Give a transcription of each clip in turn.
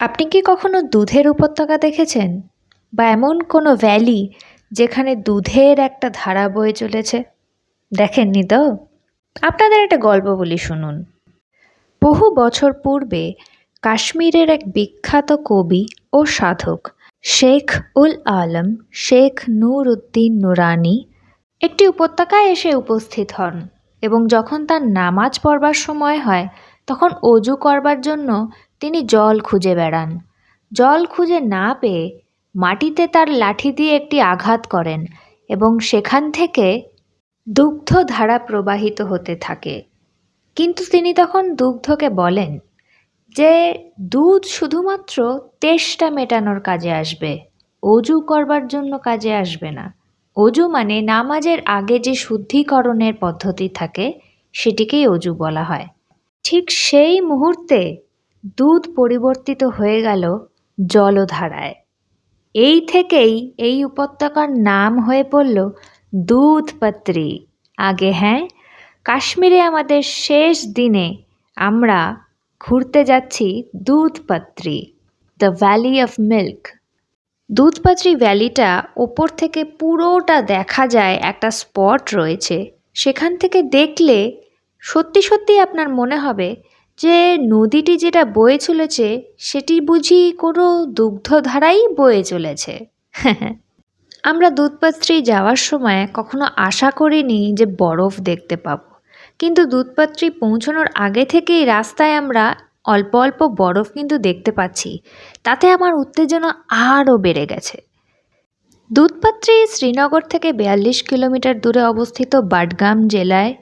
আপনি কি কখনো দুধের উপত্যকা দেখেছেন? বা এমন কোনো ভ্যালি যেখানে দুধের একটা ধারা বয়ে চলেছে? দেখেননি তো? আপনাদের একটা গল্প বলি শুনুন। বহু বছর পূর্বে কাশ্মীরের এক বিখ্যাত কবি ও সাধক, শেখ উল আলম, শেখ নূর উদ্দিন নুরানি, একটি উপত্যকায় এসে উপস্থিত হন এবং যখন তার নামাজ পড়বার সময় হয়, তখন অজু করবার জন্য তিনি জল খুঁজে বেড়ান। জল খুঁজে না পেয়ে মাটিতে তার লাঠি দিয়ে একটি আঘাত করেন এবং সেখান থেকে দুগ্ধধারা প্রবাহিত হতে থাকে। কিন্তু তিনি তখন দুগ্ধকে বলেন যে, দুধ শুধুমাত্র তেষ্টা মেটানোর কাজে আসবে, অজু করবার জন্য কাজে আসবে না। অজু মানে নামাজের আগে যে শুদ্ধিকরণের পদ্ধতি থাকে, সেটিকেই অজু বলা হয়। ঠিক সেই মুহূর্তে দুধ পরিবর্তিত হয়ে গেল জলধারায়। এই থেকেই এই উপত্যকার নাম হয়ে পড়ল দুধপাত্রী। আগে হ্যাঁ কাশ্মীরে আমাদের শেষ দিনে আমরা ঘুরতে যাচ্ছি Dudhpatri, the valley of milk. Dudhpatri ভ্যালিটা ওপর থেকে পুরোটা দেখা যায় একটা স্পট রয়েছে। সেখান থেকে দেখলে সত্যি সত্যি আপনার মনে হবে যে নদীটি যেটা বয়ে চলেছে, সেটি বুঝি কোনো দুগ্ধধারাই বয়ে চলেছে। আমরা দুধপাত্রী যাওয়ার সময় কখনো আশা করিনি যে বরফ দেখতে পাবো। কিন্তু দুধপাত্রী পৌঁছানোর আগে থেকেই রাস্তায় আমরা অল্প অল্প বরফ কিন্তু দেখতে পাচ্ছি। তাতে আমার উত্তেজনা আরও বেড়ে গেছে। দুধপাত্রী শ্রীনগর থেকে বিয়াল্লিশ কিলোমিটার দূরে অবস্থিত বাডগাম জেলায়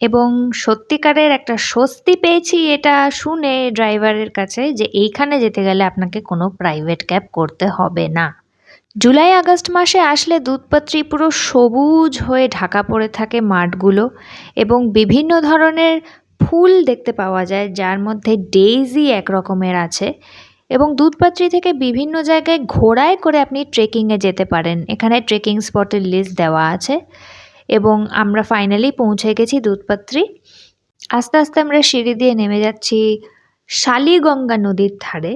এবং সত্যিকারের একটা স্বস্তি পেয়েছি এটা শুনে ড্রাইভারের কাছে যে এইখানে যেতে গেলে আপনাকে কোনো প্রাইভেট ক্যাব করতে হবে না। জুলাই, আগস্ট মাসে আসলে দুধপাত্রী পুরো সবুজ হয়ে ঢাকা পড়ে থাকে মাঠগুলো এবং বিভিন্ন ধরনের ফুল দেখতে পাওয়া যায়, যার মধ্যে ডেইজি এক রকমের আছে এবং দুধপাত্রী থেকে বিভিন্ন জায়গায় ঘোড়ায় করে আপনি ট্রেকিংয়ে যেতে পারেন। এখানে ট্রেকিং স্পটের লিস্ট দেওয়া আছে। এবং আমরা ফাইনালি পৌঁছে গেছি দুধপাত্রি। আস্তে আস্তে আমরা সিঁড়ি দিয়ে নেমে যাচ্ছি শালিগঙ্গা নদীর ধারে।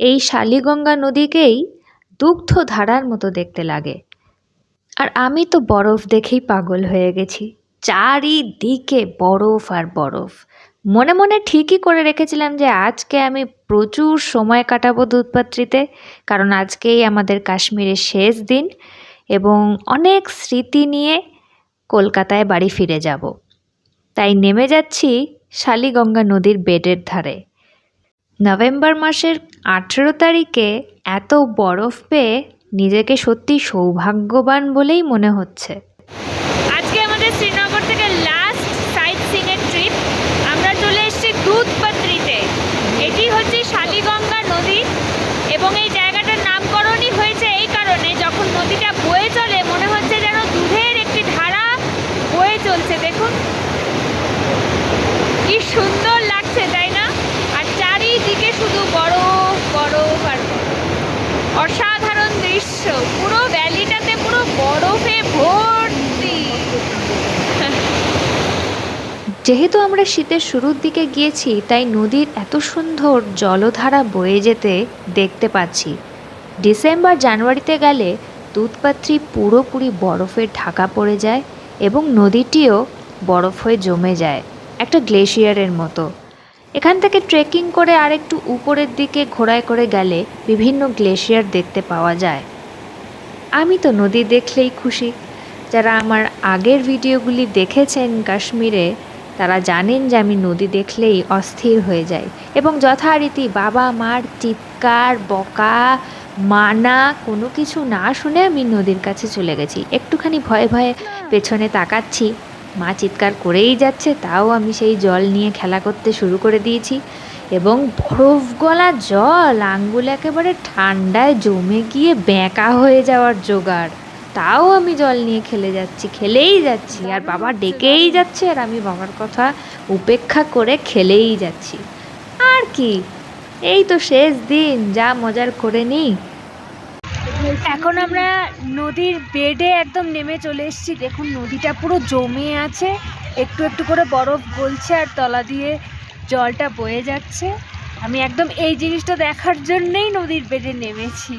এই শালিগঙ্গা নদীকেই দুগ্ধ ধারার মতো দেখতে লাগে। আর আমি তো বরফ দেখেই পাগল হয়ে গেছি। চারিদিকে বরফ আর বরফ। মনে মনে ঠিকই করে রেখেছিলাম যে আজকে আমি প্রচুর সময় কাটাবো দুধপাত্রিতে, কারণ আজকেই আমাদের কাশ্মীরের শেষ দিন এবং অনেক স্মৃতি নিয়ে কলকাতায় বাড়ি ফিরে যাব। তাই নেমে যাচ্ছি শালিগঙ্গা নদীর বেডের ধারে। নভেম্বর মাসের আঠেরো তারিখে এত বরফ পেয়ে নিজেকে সত্যি সৌভাগ্যবান বলেই মনে হচ্ছে আজকে আমাদের শ্রীনগর থেকে লাস্ট সাইট সিং এর ট্রিপ আমরা চলে এসেছি দুধপাত্রিতে এটি হচ্ছে শালিগঙ্গা নদী এবং এই জায়গাটার নামকরণই হয়েছে এই কারণে যখন নদীটা বয়ে চলে মনে হচ্ছে যেন দুধের একটি ধারা বয়ে চলছে দেখুন কি সুন্দর লাগছে তাই না আর চারিদিকে শুধু বরফ বরফ আর বরফ অসাধারণ দৃশ্য পুরো ভ্যালিটাতে পুরো বরফে ভর্তি। যেহেতু আমরা শীতের শুরুর দিকে গিয়েছি, তাই নদীর এত সুন্দর জলধারা বয়ে যেতে দেখতে পাচ্ছি। ডিসেম্বর জানুয়ারিতে গেলে দুধপাত্রী পুরোপুরি বরফে ঢাকা পড়ে যায় এবং নদীটিও বরফ হয়ে জমে যায়, একটা গ্লেশিয়ারের মতো। এখান থেকে ট্রেকিং করে আরেকটু উপরের দিকে ঘোড়ায় করে গেলে বিভিন্ন গ্লেশিয়ার দেখতে পাওয়া যায়। আমি তো নদী দেখলেই খুশি। যারা আমার আগের ভিডিওগুলি দেখেছেন কাশ্মীরে, তারা জানেন যে আমি নদী দেখলেই অস্থির হয়ে যাই এবং যথারীতি বাবা মার চিৎকার, বকা, মানা কোনো কিছু না শুনে আমি নদীর কাছে চলে গেছি। একটুখানি ভয়ে ভয়ে পেছনে তাকাচ্ছি। মা চিৎকার করেই যাচ্ছে, তাও আমি সেই জল নিয়ে খেলা করতে শুরু করে দিয়েছি। এবং বরফ গলা জল, আঙ্গুল একেবারে ঠান্ডায় জমে গিয়ে বেঁকা হয়ে যাওয়ার জোগাড়। তাও আমি জল নিয়ে খেলে যাচ্ছি, খেলেই যাচ্ছি। আর বাবা ডেকেই যাচ্ছে আর আমি বাবার কথা উপেক্ষা করে খেলেই যাচ্ছি। আর কি, এই তো শেষ দিন, যা মজার করে নিই এখন আমরা নদীর বেডে একদম নেমে চলে এসেছি। দেখুন, নদীটা পুরো জমে আছে। একটু একটু করে বরফ গলছে আর তলা দিয়ে জলটা বয়ে যাচ্ছে। আমি একদম এই জিনিসটা দেখার জন্যই নদীর বেডে নেমেছি।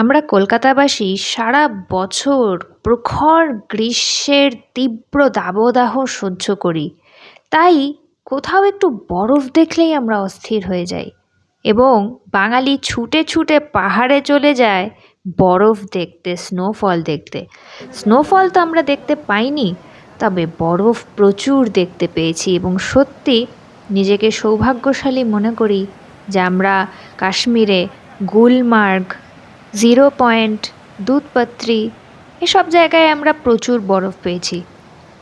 আমরা কলকাতাবাসী সারা বছর প্রখর গ্রীষ্মের তীব্র দাবদাহ সহ্য করি। তাই কোথাও একটু বরফ দেখলেই আমরা অস্থির হয়ে যাই এবং বাঙালি ছুটে ছুটে পাহাড়ে চলে যায় বরফ দেখতে স্নোফল দেখতে। স্নোফল তো আমরা দেখতে পাইনি, তবে বরফ প্রচুর দেখতে পেয়েছি এবং সত্যি নিজেকে সৌভাগ্যশালী মনে করি যে আমরা কাশ্মীরে গুলমার্গ, জিরো পয়েন্ট, দুধপাত্রি এসব জায়গায় আমরা প্রচুর বরফ পেয়েছি।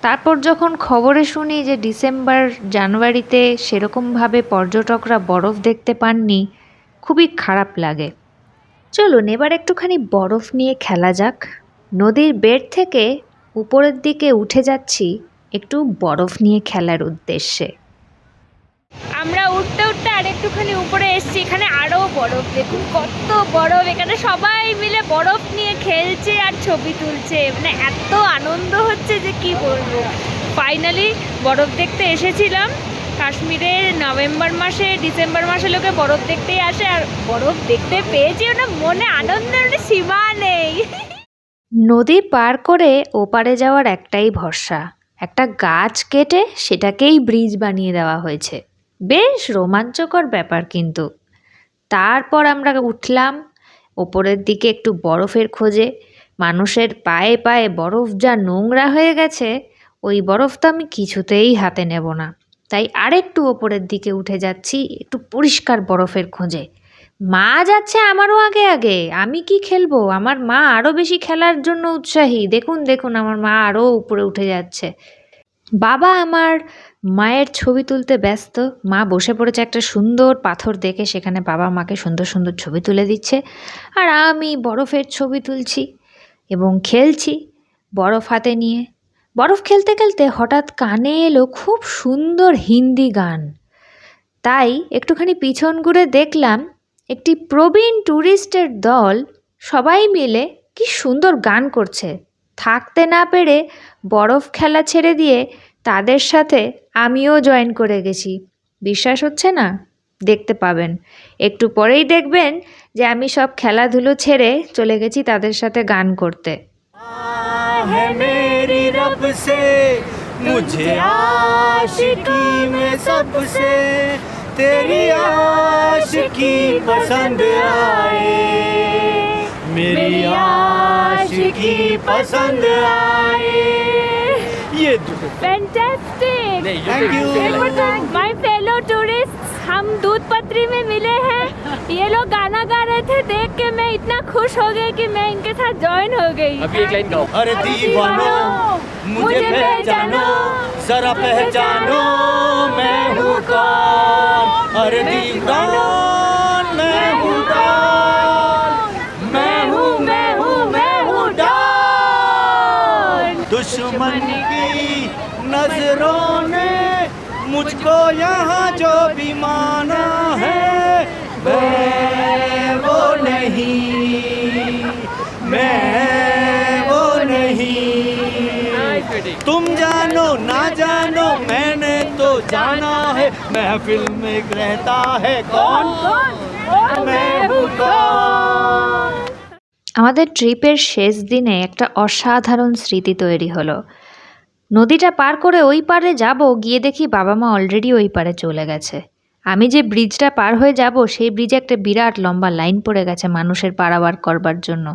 তারপর যখন খবরে শুনি যে ডিসেম্বর, জানুয়ারিতে সেরকমভাবে পর্যটকরা বরফ দেখতে পাননি, খুবই খারাপ লাগে। চলুন, এবার একটুখানি বরফ নিয়ে খেলা যাক। নদীর বেড থেকে উপরের দিকে উঠে যাচ্ছি একটু বরফ নিয়ে খেলার উদ্দেশ্যে। আমরা উঠতে উঠতে আর একটুখানি উপরে এসেছি, এখানে আরও বরফ, দেখুন কত বরফ, এখানে সবাই মিলে বরফ নিয়ে খেলছে আর ছবি তুলছে মানে এত আনন্দ হচ্ছে যে কি বলব। ফাইনালি বরফ দেখতে এসেছিলাম, কাশ্মীরের নভেম্বর মাসে, ডিসেম্বর মাসে লোকে বরফ দেখতেই আসে, আর বরফ দেখতে পেয়েছি ওটা মনে আনন্দের সীমা নেই। নদী পার করে ওপারে যাওয়ার একটাই ভরসা, একটা গাছ কেটে সেটাকেই ব্রিজ বানিয়ে দেওয়া হয়েছে। বেশ রোমাঞ্চকর ব্যাপার কিন্তু। তারপর আমরা উঠলাম ওপরের দিকে একটু বরফের খোঁজে। মানুষের পায়ে পায়ে বরফ যা নোংরা হয়ে গেছে, ওই বরফ তো আমি কিছুতেই হাতে নেব না। তাই আরেকটু ওপরের দিকে উঠে যাচ্ছি একটু পরিষ্কার বরফের খোঁজে। মা যাচ্ছে আমারও আগে আগে, আমি কি খেলব? আমার মা আরও বেশি খেলার জন্য উৎসাহী। দেখুন দেখুন, আমার মা আরও উপরে উঠে যাচ্ছে। বাবা আমার মায়ের ছবি তুলতে ব্যস্ত। মা বসে পড়েছে একটা সুন্দর পাথর দেখে সেখানে বাবা মাকে সুন্দর সুন্দর ছবি তুলে দিচ্ছে। আর আমি বরফের ছবি তুলছি এবং খেলছি বরফ হাতে নিয়ে। বরফ খেলতে খেলতে হঠাৎ কানে এলো খুব সুন্দর হিন্দি গান। তাই একটুখানি পিছন ঘুরে দেখলাম একটি প্রবীণ ট্যুরিস্টের দল সবাই মিলে কি সুন্দর গান করছে। থাকতে না পেরে বরফ খেলা ছেড়ে দিয়ে তাদের সাথে আমিও জয়েন করে গেছি বিশ্বাস হচ্ছে না দেখতে পাবেন একটু পরেই দেখবেন যে আমি সব খেলাধুলো ছেড়ে চলে গেছি তাদের সাথে গান করতে है मेरी रब से मुझे आशिकी में सबसे तेरी आशिकी पसंद आए मेरी आशिकी पसंद आए ये fantastic thank you my fellow tourist हम दूध पत्री में मिले हैं। ये लोग गाना गा रहे थे देख के मैं इतना खुश हो गई कि मैं इनके साथ ज्वाइन हो गई। अभी एक लाइन गाओ। अरे दीवानो मुझे पहचानो जरा पहचानो मैं हूँ कौन? अरे दीवानो यहाँ जो भी माना है मैं वो नहीं मैं वो नहीं तुम जानो ना जानो मैंने तो जाना है महफिल में रहता है कौन मैं हूँ कौन আমাদের ট্রিপের শেষ দিনে একটা অসাধারণ স্মৃতি তৈরি হলো নদীটা পার করে ওই পারে যাব, গিয়ে দেখি বাবা মা অলরেডি ওই পারে চলে গেছে। আমি যে ব্রিজটা পার হয়ে যাব, সেই ব্রিজে একটা বিরাট লম্বা লাইন পড়ে গেছে মানুষের পারাবার করবার জন্য।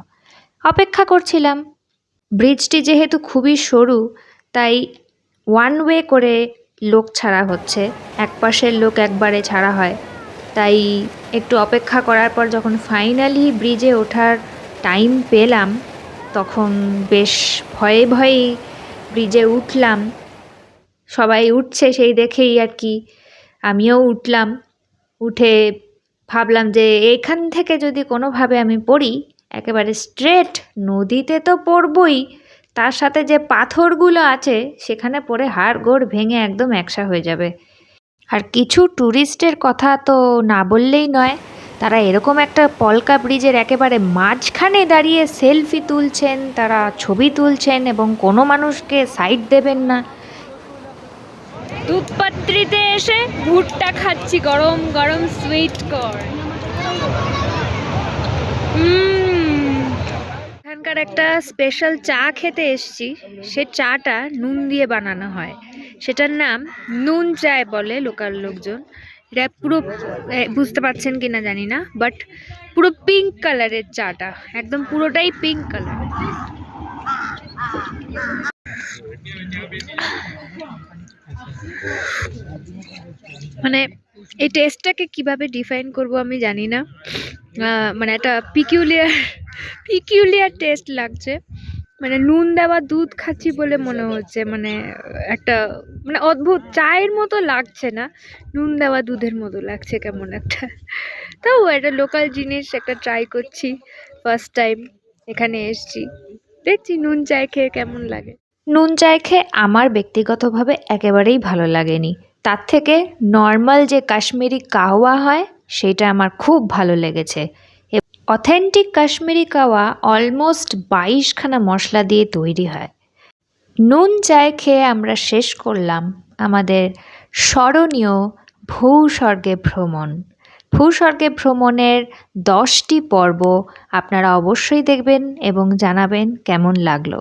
অপেক্ষা করছিলাম। ব্রিজটি যেহেতু খুবই সরু, তাই ওয়ান ওয়ে করে লোক ছাড়া হচ্ছে। এক পাশের লোক একবারে ছাড়া হয়। তাই একটু অপেক্ষা করার পর যখন ফাইনালি ব্রিজে ওঠার টাইম পেলাম, তখন বেশ ভয়ে ভয়েই ব্রিজে উঠলাম। সবাই উঠছে সেই দেখেই আর কি। আমিও উঠলাম। উঠে ভাবলাম যে এখান থেকে যদি কোনোভাবে আমি পড়ি, একেবারে স্ট্রেট নদীতে তো পড়বই, তার সাথে যে পাথরগুলো আছে, সেখানে পড়ে হাড় গোড় ভেঙে একদম একসা হয়ে যাবে। আর কিছু ট্যুরিস্টের কথা তো না বললেই নয়। তারা এরকম একটা পলকা ব্রিজের একেবারে মাঝখানে দাঁড়িয়ে সেলফি তুলছেন, তারা ছবি তুলছেন এবং কোনো মানুষকে সাইড দেবেন না। দুধপাত্রিতে এসে ভুট্টা খাচ্ছি, গরম গরম সুইট কর্ন এখানকার একটা স্পেশাল চা খেতে এসছি, সে চাটা নুন দিয়ে বানানো হয়। সেটার নাম নুন চায় বলে লোকাল লোকজন। এটা পুরো বুঝতে পারছেন কিনা জানি না বাট পুরো পিঙ্ক কালারের চাটা, একদম পুরোটাই পিঙ্ক কালার মানে এই টেস্টটাকে কীভাবে ডিফাইন করব আমি জানি না। মানে একটা পিকিউলিয়ার পিকিউলিয়ার টেস্ট লাগছে। মানে নুন দেওয়া দুধ খাচ্ছি বলে মনে হচ্ছে মানে একটা মানে অদ্ভুত, চায়ের মতো লাগছে না, নুন দেওয়া দুধের মতো লাগছে কেমন একটা। তাও একটা লোকাল জিনিস একটা ট্রাই করছি ফার্স্ট টাইম এখানে এসছি। দেখছি নুন চায় খেয়ে কেমন লাগে। নুন চায় খেয়ে আমার ব্যক্তিগতভাবে একেবারেই ভালো লাগেনি। তার থেকে নর্মাল যে কাশ্মীরি কাওয়া হয়, সেটা আমার খুব ভালো লেগেছে। অথেন্টিক কাশ্মীরি কাওয়া অলমোস্ট বাইশখানা মশলা দিয়ে তৈরি হয়। নুন চায় খেয়ে আমরা শেষ করলাম আমাদের স্মরণীয় ভূস্বর্গে ভ্রমণ। ভূস্বর্গে ভ্রমণের দশটি পর্ব আপনারা অবশ্যই দেখবেন এবং জানাবেন কেমন লাগল।